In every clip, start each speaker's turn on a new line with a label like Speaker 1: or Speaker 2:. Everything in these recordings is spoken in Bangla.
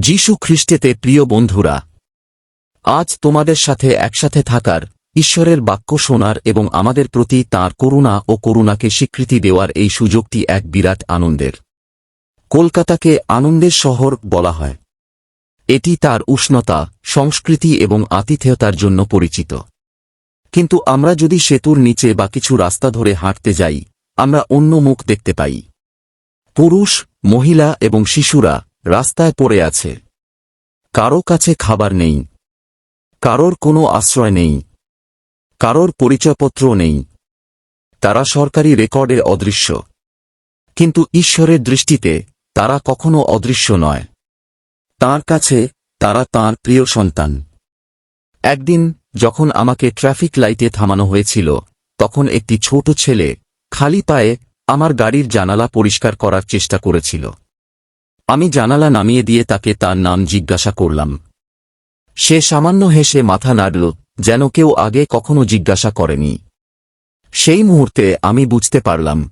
Speaker 1: যীশু খ্রিস্টেতে প্রিয় বন্ধুরা, আজ তোমাদের সাথে একসাথে থাকার, ঈশ্বরের বাক্য শোনার এবং আমাদের প্রতি তাঁর করুণা ও করুণাকে স্বীকৃতি দেওয়ার এই সুযোগটি এক বিরাট আনন্দের। কলকাতাকে আনন্দের শহর বলা হয়। এটি তার উষ্ণতা, সংস্কৃতি এবং আতিথেয়তার জন্য পরিচিত। কিন্তু আমরা যদি সেতুর নিচে বা কিছু রাস্তা ধরে হাঁটতে যাই, আমরা অন্য মুখ দেখতে পাই। পুরুষ, মহিলা এবং শিশুরা রাস্তায় পড়ে আছে। কারও কাছে খাবার নেই। কারোর কোনো আশ্রয় নেই। কারোর পরিচয়পত্র নেই। তারা সরকারি রেকর্ডে অদৃশ্য। কিন্তু ঈশ্বরের দৃষ্টিতে তারা কখনো অদৃশ্য নয়। তার কাছে তারা তার প্রিয় সন্তান। একদিন যখন আমাকে ট্রাফিক লাইটে থামানো হয়েছিল, তখন একটি ছোট ছেলে খালি পায়ে আমার গাড়ির জানালা পরিষ্কার করার চেষ্টা করেছিল। আমি জানালা নামিয়ে দিয়ে তাকে তার নাম জিজ্ঞাসা করলাম। সে সামান্য হেসে মাথা নাড়ল, যেন কেউ আগে কখনো জিজ্ঞাসা করেনি। সেই মুহূর্তে আমি বুঝতে পারলাম।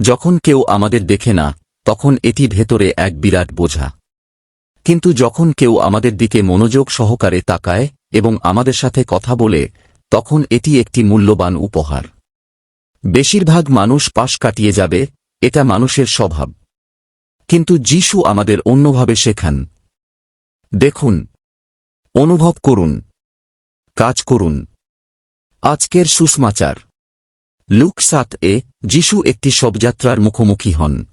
Speaker 1: যখন কেউ আমাদের দেখে না, তখন এটি ভেতরে এক বিরাট বোঝা। কিন্তু যখন কেউ আমাদের দিকে মনোযোগ সহকারে তাকায় এবং আমাদের সাথে কথা বলে, তখন এটি একটি মূল্যবান উপহার। বেশিরভাগ মানুষ পাশ কাটিয়ে যাবে, এটা মানুষের স্বভাব। কিন্তু যিশু আমাদের অন্যভাবে শেখান। দেখুন, অনুভব করুন, কাজ করুন। আজকের সুষমাচার লুক সাত এ, যিশু একটি শবযাত্রার মুখোমুখি হন।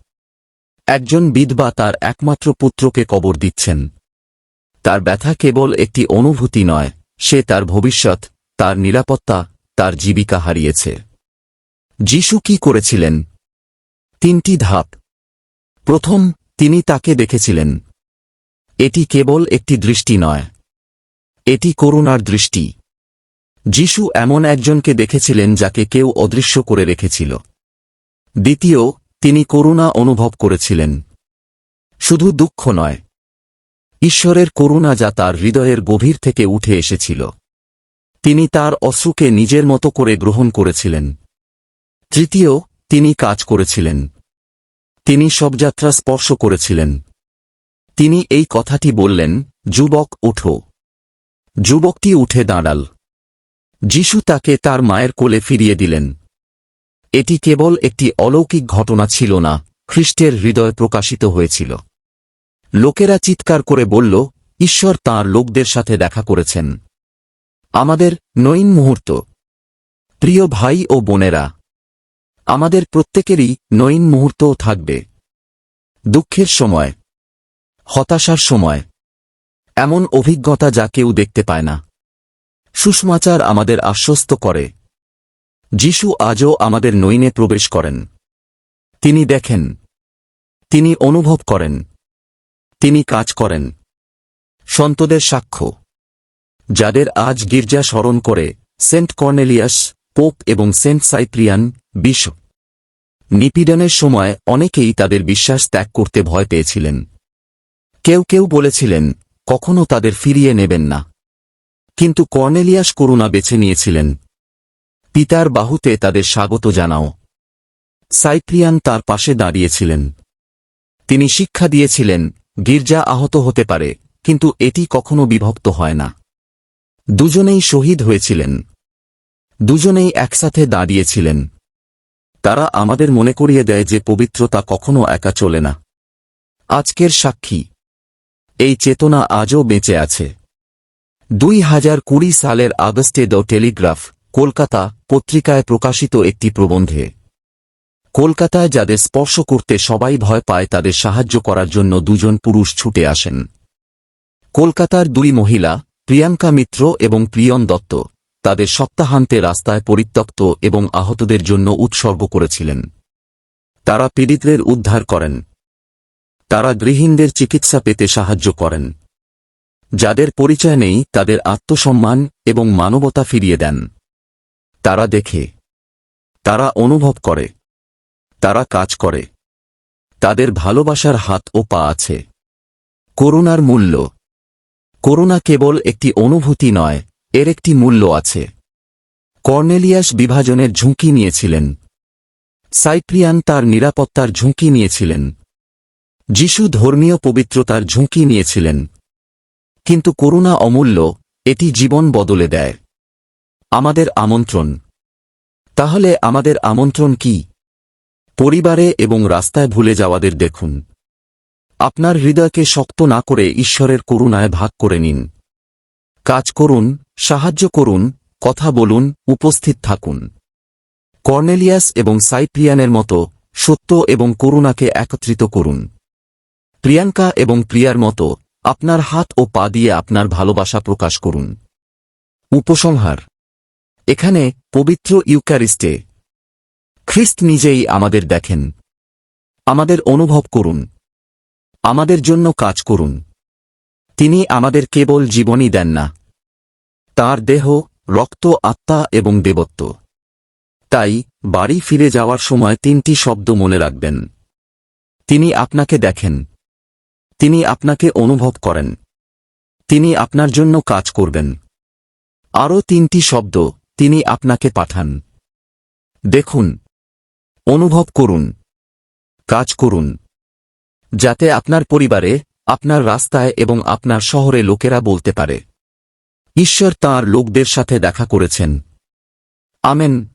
Speaker 1: একজন বিধবা তার একমাত্র পুত্রকে কবর দিচ্ছেন। তার ব্যথা কেবল একটি অনুভূতি নয়, সে তার ভবিষ্যৎ, তার নিরাপত্তা, তার জীবিকা হারিয়েছে। যিশু কি করেছিলেন? তিনটি ধাপ। প্রথম, তিনি তাকে দেখেছিলেন। এটি কেবল একটি দৃষ্টি নয়। এটি করুণার দৃষ্টি। যিশু এমন একজনকে দেখেছিলেন যাকে কেউ অদৃশ্য করে রেখেছিল। দ্বিতীয়, তিনি করুণা অনুভব করেছিলেন। শুধু দুঃখ নয়, ঈশ্বরের করুণা যা তার হৃদয়ের গভীর থেকে উঠে এসেছিল। তিনি তার অশ্রুকে নিজের মতো করে গ্রহণ করেছিলেন। তৃতীয়, তিনি কাজ করেছিলেন। তিনি সব যাত্রা স্পর্শ করেছিলেন। তিনি এই কথাটি বললেন, যুবক ওঠো যুবকটি উঠে দাঁড়াল। যিশু তাকে তার মায়ের কোলে ফিরিয়ে দিলেন। এটি কেবল একটি অলৌকিক ঘটনা ছিল না, খ্রিস্টের হৃদয় প্রকাশিত হয়েছিল। লোকেরা চিৎকার করে বলল, ঈশ্বর তাঁর লোকদের সাথে দেখা করেছেন। আমাদের নৈন মুহূর্ত। প্রিয় ভাই ও বোনেরা আমাদের প্রত্যেকেরই নৈন মুহূর্তও থাকবে। দুঃখের সময়, হতাশার সময়, এমন অভিজ্ঞতা যা কেউ দেখতে পায় না। সুষমাচার আমাদের আশ্বস্ত করে। যিশু আজও আমাদের নৈনে প্রবেশ করেন। তিনি দেখেন। তিনি অনুভব করেন। তিনি কাজ করেন। সন্তদের সাক্ষ্য। যাদের আজ গির্জা স্মরণ করে সেন্ট কর্নেলিয়াস পোপ এবং সেন্ট সাইপ্রিয়ান বিশ্ব নিপীড়নের সময় অনেকেই তাদের বিশ্বাস ত্যাগ করতে ভয় পেয়েছিলেন। কেউ কেউ বলেছিলেন, কখনো তাদের ফিরিয়ে নেবেন না। কিন্তু কর্নেলিয়াস করুণা বেছে নিয়েছিলেন। পিতার বাহুতে তাদের স্বাগত জানাও। সাইপ্রিয়ান তার পাশে দাঁড়িয়েছিলেন। তিনি শিক্ষা দিয়েছিলেন, গির্জা আহত হতে পারে, কিন্তু এটি কখনো বিভক্ত হয় না। দুজনেই শহীদ হয়েছিলেন। দুজনেই একসাথে দাঁড়িয়েছিলেন। তারা আমাদের মনে করিয়ে দেয় যে পবিত্রতা কখনো একা চলে না। আজকের সাক্ষী। এই চেতনা আজও বেঁচে আছে। দুই হাজার কুড়ি সালের আগস্টে দ্য টেলিগ্রাফ, কলকাতা পত্রিকায় প্রকাশিত একটি প্রবন্ধে। কলকাতায় যাদের স্পর্শ করতে সবাই ভয় পায় তাদের সাহায্য করার জন্য দুজন পুরুষ ছুটে আসেন। কলকাতার দুই মহিলা, প্রিয়াঙ্কা মিত্র এবং প্রিয়ন দত্ত। তাদের সপ্তাহান্তে রাস্তায় পরিত্যক্ত এবং আহতদের জন্য উৎসর্গ করেছিলেন। তারা পীড়িতদের উদ্ধার করেন। তারা গৃহীণদের চিকিৎসা পেতে সাহায্য করেন। যাদের পরিচয় নেই, তাদের আত্মসম্মান এবং মানবতা ফিরিয়ে দেন। তারা দেখে। তারা অনুভব করে। তারা কাজ করে। তাদের ভালোবাসার হাত ও পা আছে। করুণার মূল্য। করুণা কেবল একটি অনুভূতি নয় এর একটি মূল্য আছে। কর্নেলিয়াস বিভাজনের ঝুঁকি নিয়েছিলেন। সাইপ্রিয়ান তার নিরাপত্তার ঝুঁকি নিয়েছিলেন। যিশু ধর্মীয় পবিত্রতার ঝুঁকি নিয়েছিলেন। কিন্তু করুণা অমূল্য এটি জীবন বদলে দেয়। আমাদের আমন্ত্রণ। তাহলে আমাদের আমন্ত্রণ কি? পরিবারে এবং রাস্তায় ভুলে যাওয়াদের দেখুন। আপনার হৃদয়কে শক্ত না করে ঈশ্বরের করুণায় ভাগ করে নিন। কাজ করুন সাহায্য করুন, কথা বলুন, উপস্থিত থাকুন। কর্নেলিয়াস এবং সাইপ্রিয়ানের মতো সত্য এবং করুণাকে একত্রিত করুন। প্রিয়াঙ্কা এবং প্রিয়ার মতো আপনার হাত ও পা দিয়ে আপনার ভালোবাসা প্রকাশ করুন। উপসংহার। এখানে পবিত্র ইউক্যারিস্টে খ্রিস্ট নিজেই আমাদের দেখেন। আমাদের অনুভব করুন। আমাদের জন্য কাজ করুন। তিনি আমাদের কেবল জীবনই দেন না। তার দেহ, রক্ত, আত্মা এবং দেবত্ব। তাই বাড়ি ফিরে যাওয়ার সময় তিনটি শব্দ মনে রাখবেন। তিনি আপনাকে দেখেন। তিনি আপনাকে অনুভব করেন। তিনি আপনার জন্য কাজ করবেন। আরও তিনটি শব্দ তিনি আপনাকে পাঠান। দেখুন। অনুভব করুন। কাজ করুন। যাতে আপনার পরিবারে, আপনার রাস্তায় এবং আপনার শহরে লোকেরা বলতে পারে। ঈশ্বর তার লোকদের সাথে দেখা করেছেন। আমেন।